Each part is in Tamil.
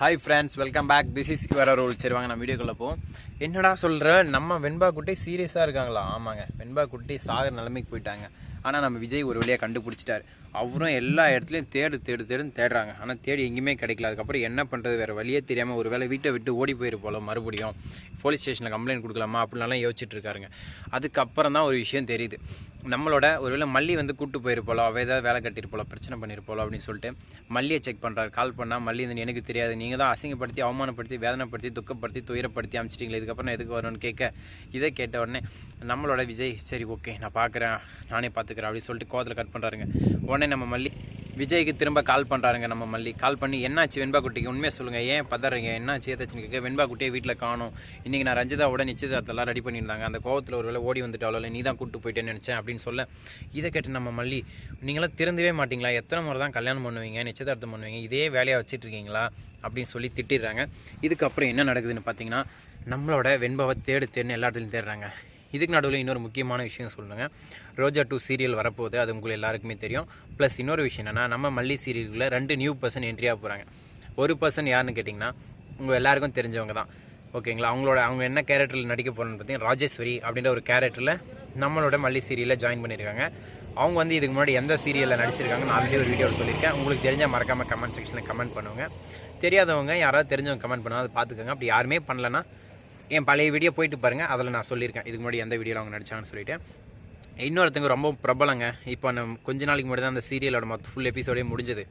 Hi friends welcome back this is your rule சரி வாங்க நான் வீடியோக்குள்ளே போவோம். என்னடா சொல்கிற நம்ம வெண்பா குட்டி சீரியஸாக இருக்காங்களா? ஆமாங்க. வெண்பா குட்டி சாகர் நிலைமைக்கு போயிட்டாங்க. ஆனால் நம்ம விஜய் ஒரு வழியாக கண்டுபிடிச்சிட்டார். அவரும் எல்லா இடத்துலையும் தேடு தேடு தேடுன்னு தேடுறாங்க. ஆனால் தேடி எங்கேயுமே கிடைக்கல. அதுக்கப்புறம் என்ன பண்ணுறது வேறு வழியே தெரியாமல் ஒரு வேளை வீட்டை விட்டு ஓடி போயிரு போல மறுபடியும். போலீஸ் ஸ்டேஷனில் கம்ப்ளைண்ட் கொடுக்கலாமா? அப்படின்லாம் யோசிச்சுட்டு இருக்காருங்க. அதுக்கப்புறம் தான் ஒரு விஷயம் தெரியுது. நம்மளோட ஒருவேளை மல்லி வந்து கூட்டு போயிருப்போலோ அவள் ஏதாவது வேலை கட்டியிருப்போலோ பிரச்சனை பண்ணியிருப்போலோ அப்படின்னு சொல்லிட்டு மல்லியை செக் பண்ணுறாரு கால் பண்ணால் மல்லி வந்து எனக்கு தெரியாது. நீங்கள் தான் அசிங்கப்படுத்தி அவமானப்படுத்தி வேதனைப்படுத்தி துக்கப்படுத்தி துயரப்படுத்தி அமைச்சிட்டிங்களே. இதுக்கப்புறம் நான் எதுக்கு வரணும்னு கேட்க. இதை கேட்ட உடனே நம்மளோட விஜய் சரி ஓகே நான் பார்க்குறேன். நானே பார்த்துக்கிறேன் அப்படின்னு சொல்லிட்டு கோவத்தில் கட் பண்ணுறாருங்க உடனே நம்ம மல்லி விஜய்க்கு திரும்ப கால் பண்ணுறாருங்க நம்ம மல்லி. கால் பண்ணி என்னாச்சு வெண்பா குட்டிக்கு? உண்மையாக சொல்லுங்கள் ஏன் பதறீங்க? என்னாச்சு? ஏதாச்சுன்னு கேட்க வெண்பா குட்டியை வீட்டில் காணும். இன்றைக்கி நான் ரஞ்சிதாவோட நிச்சயதார்த்தெல்லாம் ரெடி பண்ணியிருந்தாங்க. அந்த கோவத்தில் ஒரு வேலை ஓடி அவ்வளோ நீ தான் கூப்பிட்டு போயிட்டேன்னு நினச்சேன் அப்படின்னு சொல்ல இதை கேட்டு நம்ம மல்லி நீங்களாம் திறந்தவே மாட்டீங்களா? எத்தனை முறை தான் கல்யாணம் பண்ணுவீங்க? நிச்சயதார்த்தம் பண்ணுவீங்க? இதே வேலையாக வச்சுட்டு இருக்கீங்களா? அப்படின்னு சொல்லி திட்டிடுறாங்க. இதுக்கப்புறம் என்ன நடக்குதுன்னு பார்த்தீங்கன்னா நம்மளோட வெண்பாவை தேடு தேடுன்னு எல்லா இடத்துலையும் தேடுறாங்க. இதுக்கு நடுவில் இன்னொரு முக்கியமான விஷயம் சொல்லுங்க. ரோஜா டூ சீரியல் வரப்போகுது அது உங்களுக்கு எல்லாருக்குமே தெரியும். ப்ளஸ் இன்னொரு விஷயம் என்னென்னா நம்ம மல்லி சீரியலில் ரெண்டு நியூ பர்சன் என்ட்ரியாக போகிறாங்க ஒரு பர்சன் யாருன்னு கேட்டிங்கன்னா உங்கள் எல்லாருக்கும் தெரிஞ்சவங்க தான். ஓகேங்களா அவங்களோட அவங்க என்ன கேரக்டரில் நடிக்க போகிறோன்னு பார்த்தீங்கன்னா ராஜேஸ்வரி அப்படின்ற ஒரு கேரக்டரில் நம்மளோட மல்லி சீரியலில் ஜாயின் பண்ணியிருக்காங்க அவங்க வந்து இதுக்கு முன்னாடி எந்த சீரியலில் நடிச்சிருக்காங்க நான் ஆல்ரெடி ஒரு வீடியோவில் சொல்லியிருக்கேன். உங்களுக்கு தெரிஞ்சால் மறக்காமல் கமெண்ட் செக்ஷனில் கமெண்ட் பண்ணுவாங்க தெரியாதவங்க யாராவது தெரிஞ்சவங்க கமெண்ட் பண்ணுவாங்க அதை பார்த்துக்கோங்க. அப்படி யாருமே பண்ணலன்னா என் பழைய வீடியோ போயிட்டு பாருங்கள் அதில் நான் சொல்லியிருக்கேன். இதுக்கு முன்னாடி எந்த வீடியோவில் அவங்க நடிச்சாங்கன்னு சொல்லிட்டு. இன்னொருத்தங்க ரொம்ப பிரபலங்க. இப்போ நம்ம கொஞ்ச நாளைக்கு முன்னாடி தான் அந்த சீரியலோட மொத்த ஃபுல் எபிசோடே முடிஞ்சது.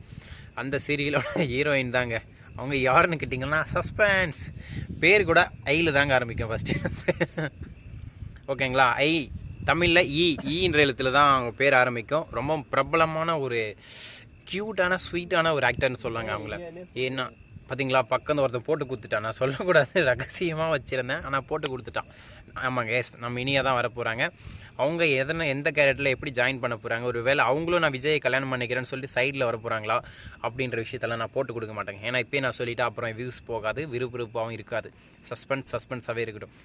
அந்த சீரியலோட ஹீரோயின் தாங்க. அவங்க யாருன்னு கேட்டிங்கன்னா சஸ்பென்ஸ் பேர் கூட ஐயில் தாங்க ஆரம்பிக்கும் ஃபஸ்ட்டு ஓகேங்களா? ஐ தமிழில் இ ஈன்ற எழுத்தில் தான் அவங்க பேர் ஆரம்பிக்கும். ரொம்ப பிரபலமான ஒரு க்யூட்டான ஸ்வீட்டான ஒரு ஆக்டர்னு சொல்லுவாங்க அவங்கள. ஏன்னா பார்த்தீங்களா பக்கம் ஒருத்தன் போட்டு கொடுத்துட்டான். நான் சொல்லக்கூடாது ரகசியமாக வச்சுருந்தேன். ஆனால் போட்டு கொடுத்துட்டான். ஆமாங்க எஸ் நம்ம இனியாக தான் வர போகிறாங்க அவங்க எதனா எந்த கேரக்டரில் எப்படி ஜாயின் பண்ண போகிறாங்க ஒரு வேளை அவங்களும் நான் விஜயை கல்யாணம் பண்ணிக்கிறேன்னு சொல்லிட்டு சைடில் வர போகிறாங்களா அப்படின்ற விஷயத்தெல்லாம் நான் போட்டு கொடுக்க மாட்டேங்க. ஏன்னா இப்போயே நான் சொல்லிவிட்டு அப்புறம் வியூஸ் போகாது விறுவிறுப்பாகவும் இருக்காது. சஸ்பென்ஸ் சஸ்பென்ஸாகவே இருக்கட்டும்.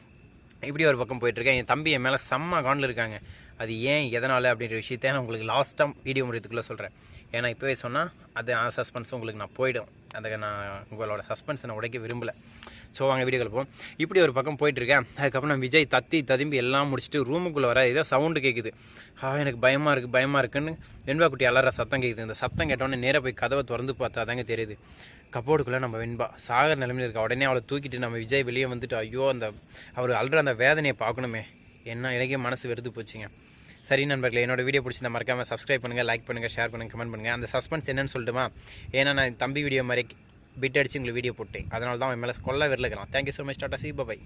இப்படி ஒரு பக்கம் போயிட்டுருக்கேன் என் தம்பி என் மேலே செம்ம காண்டில் இருக்காங்க. அது ஏன் எதனால் அப்படின்ற விஷயத்த நான் உங்களுக்கு லாஸ்ட்டாக வீடியோ முடியத்துக்குள்ளே சொல்கிறேன் ஏன்னா இப்போவே சொன்னால் அது ஆ சஸ்பென்ஸ் உங்களுக்கு நான் போயிடும். அதை நான் உங்களோட சஸ்பென்ஸை நான் உடைக்க விரும்பலை. ஸோ வாங்க வீடியோ போவோம். இப்படி ஒரு பக்கம் போயிட்டுருக்கேன். அதுக்கப்புறம் நான் விஜய் தத்தி ததும்பி எல்லாம் முடிச்சுட்டு ரூமுக்குள்ளே வர ஏதோ சவுண்டு கேட்குது ஆ எனக்கு பயமாக இருக்குது பயமாக இருக்குன்னு வெண்பா குட்டி அலற சத்தம் கேட்குது இந்த சத்தம் கேட்டோன்னே நேராக போய் கதவை திறந்து பார்த்தா தாங்க தெரியுது. கப்போர்டுக்குள்ளே நம்ம வெண்பா சாகர் நிலைமையில் இருக்கா? உடனே அவளை தூக்கிட்டு நம்ம விஜய் வெளியே வந்துட்டு ஐயோ அந்த அவர் அல்ற அந்த வேதனையை பார்க்கணுமே. என்ன எனக்கே மனசு வெறுத்து போச்சுங்க. சரி நண்பர்களே என்னோட வீடியோ பிடிச்சிருந்தா மறக்காமல் சப்ஸ்கிரைப் பண்ணுங்கள் லைக் பண்ணுங்கள் ஷேர் பண்ணுங்கள் கமெண்ட் பண்ணுங்கள் அந்த சஸ்பென்ஸ் என்னன்னு சொல்லுமா ஏன்னா நான் தம்பி வீடியோ மாதிரி பிட் அடிச்சு உங்களுக்கு வீடியோ போட்டேன். அதனால தான் அவன் மேலே கொல்ல விரலுக்கலாம் thank you so much tata see bye